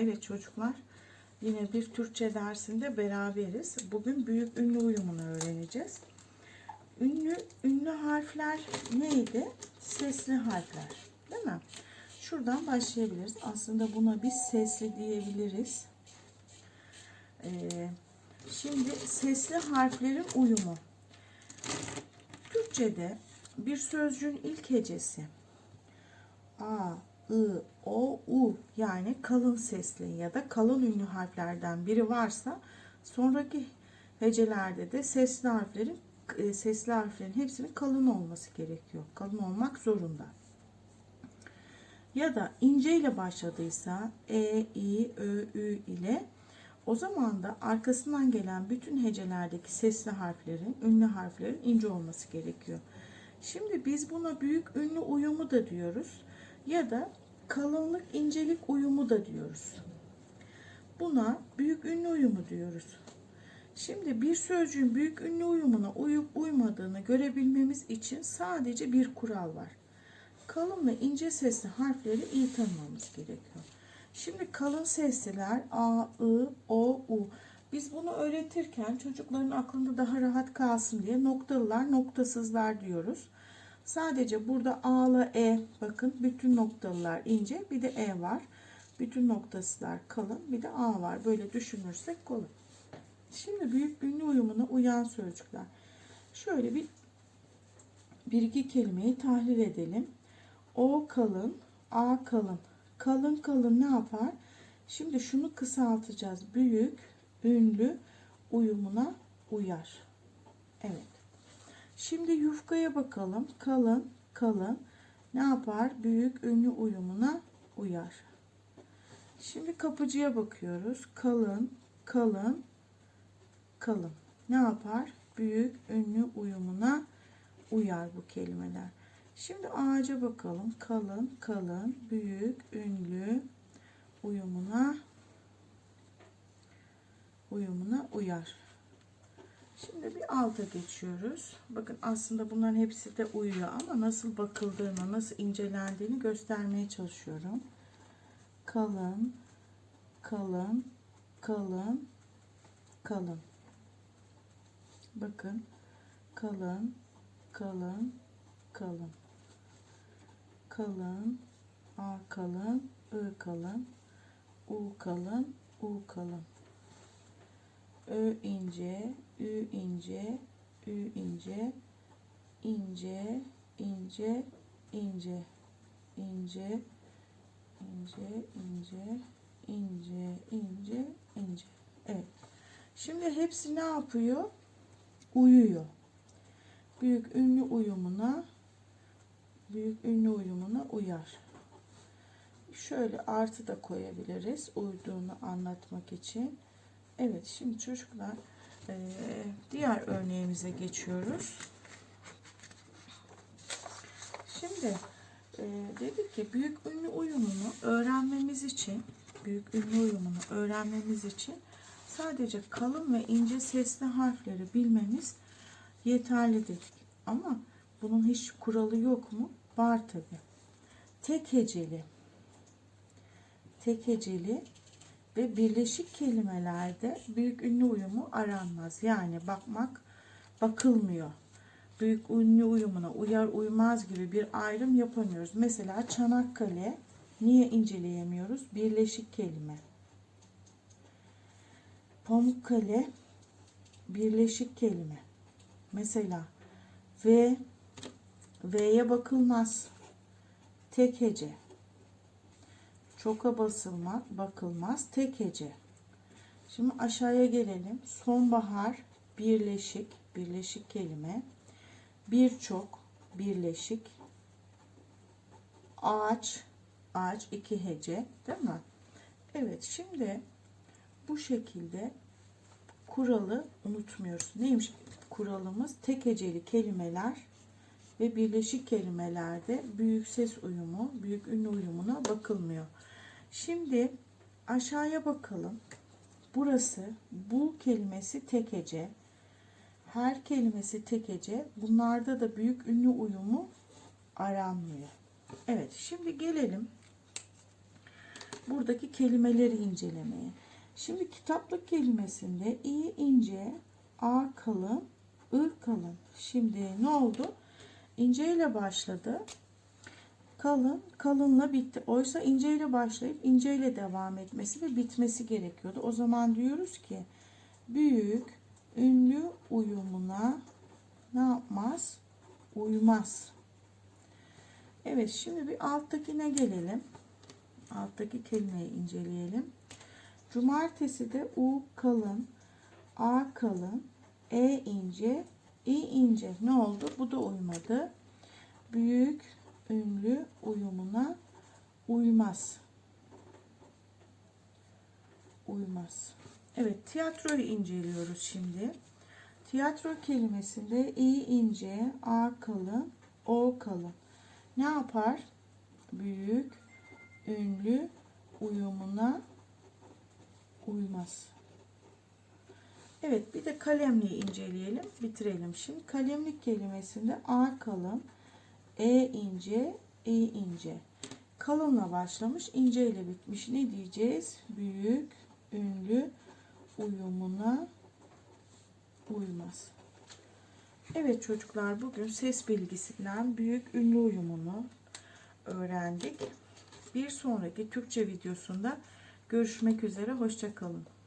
Evet çocuklar, yine bir Türkçe dersinde beraberiz. Bugün büyük ünlü uyumunu öğreneceğiz. Ünlü ünlü harfler neydi? Sesli harfler, değil mi? Şuradan başlayabiliriz. Aslında buna biz sesli diyebiliriz. Ee, şimdi sesli harflerin uyumu. Türkçe'de bir sözcüğün ilk hecesi A, I, O, U yani kalın sesli ya da kalın ünlü harflerden biri varsa sonraki hecelerde de sesli harflerin e, sesli harflerin hepsinin kalın olması gerekiyor. Kalın olmak zorunda. Ya da ince ile başladıysa E, I, Ö, Ü ile o zaman da arkasından gelen bütün hecelerdeki sesli harflerin, ünlü harflerin ince olması gerekiyor. Şimdi biz buna büyük ünlü uyumu da diyoruz ya da kalınlık incelik uyumu da diyoruz. Buna büyük ünlü uyumu diyoruz. Şimdi bir sözcüğün büyük ünlü uyumuna uyup uymadığını görebilmemiz için sadece bir kural var. Kalın ve ince sesli harfleri iyi tanımamız gerekiyor. Şimdi kalın sesliler A, I, O, U. Biz bunu öğretirken çocukların aklında daha rahat kalsın diye noktalılar, noktasızlar diyoruz. Sadece burada A'la E bakın bütün noktalılar ince bir de E var. Bütün noktasızlar kalın bir de A var. Böyle düşünürsek kolay. Şimdi büyük ünlü uyumuna uyan sözcükler. Şöyle bir bir iki kelimeyi tahlil edelim. O kalın, A kalın. Kalın kalın ne yapar? Şimdi şunu kısaltacağız. Büyük, ünlü uyumuna uyar. Evet. Şimdi yufkaya bakalım. Kalın, kalın ne yapar? Büyük, ünlü uyumuna uyar. Şimdi kapıcıya bakıyoruz. Kalın, kalın, kalın. Ne yapar? Büyük, ünlü uyumuna uyar bu kelimeler. Şimdi ağaca bakalım. Kalın, kalın, büyük, ünlü uyumuna uyumuna uyar. Şimdi bir alta geçiyoruz. Bakın aslında bunların hepsi de uyuyor ama nasıl bakıldığını, nasıl incelendiğini göstermeye çalışıyorum. Kalın, kalın, kalın, kalın. Bakın kalın, kalın, kalın. Kalın, A kalın, I kalın, U kalın, U kalın. Ö ince, Ü ince, Ü ince, ince, ince, ince, ince, ince, ince, ince, ince, ince. Evet. Şimdi hepsi ne yapıyor? Uyuyor. Büyük ünlü uyumuna büyük ünlü uyumuna uyar. Şöyle artı da koyabiliriz uyduğunu anlatmak için. Evet şimdi çocuklar diğer örneğimize geçiyoruz. Şimdi dedik ki büyük ünlü uyumunu öğrenmemiz için büyük ünlü uyumunu öğrenmemiz için sadece kalın ve ince sesli harfleri bilmemiz yeterli dedik. Ama bunun hiç kuralı yok mu? Var tabi. Tek heceli tek heceli ve birleşik kelimelerde büyük ünlü uyumu aranmaz. Yani bakmak bakılmıyor. Büyük ünlü uyumuna uyar uymaz gibi bir ayrım yapamıyoruz. Mesela Çanakkale niye inceleyemiyoruz? Birleşik kelime. Pamukkale birleşik kelime. Mesela V V'ye bakılmaz. Tek hece. Çoka basılmak bakılmaz. Tek hece. Şimdi aşağıya gelelim. Sonbahar birleşik, birleşik kelime. Birçok birleşik. Ağaç, ağaç iki hece, değil mi? Evet, şimdi bu şekilde kuralı unutmuyoruz. Neymiş kuralımız? Tek heceli kelimeler ve birleşik kelimelerde büyük ses uyumu, büyük ünlü uyumuna bakılmıyor. Şimdi aşağıya bakalım. Burası bu kelimesi tek hece. Her kelimesi tek hece. Bunlarda da büyük ünlü uyumu aranmıyor. Evet şimdi gelelim buradaki kelimeleri incelemeye. Şimdi kitaplık kelimesinde i ince, a kalın, ı kalın. Şimdi ne oldu? İnce ile başladı. Kalın, kalınla bitti. Oysa ince ile başlayıp ince ile devam etmesi ve bitmesi gerekiyordu. O zaman diyoruz ki büyük ünlü uyumuna ne yapmaz? Uymaz. Evet şimdi bir alttakine gelelim. Alttaki kelimeyi inceleyelim. Cumartesi de U kalın, A kalın, E ince, İ ince. Ne oldu? Bu da uymadı. Büyük ünlü uyumuna uymaz. Uymaz. Evet, tiyatroyu inceliyoruz şimdi. Tiyatro kelimesinde i ince, a kalın, o kalın. Ne yapar? Büyük ünlü uyumuna uymaz. Evet bir de kalemliği inceleyelim. Bitirelim şimdi. Kalemlik kelimesinde A kalın, E ince, E ince. Kalınla başlamış, ince ile bitmiş. Ne diyeceğiz? Büyük, ünlü uyumuna uymaz. Evet çocuklar bugün ses bilgisinden büyük ünlü uyumunu öğrendik. Bir sonraki Türkçe videosunda görüşmek üzere. Hoşçakalın.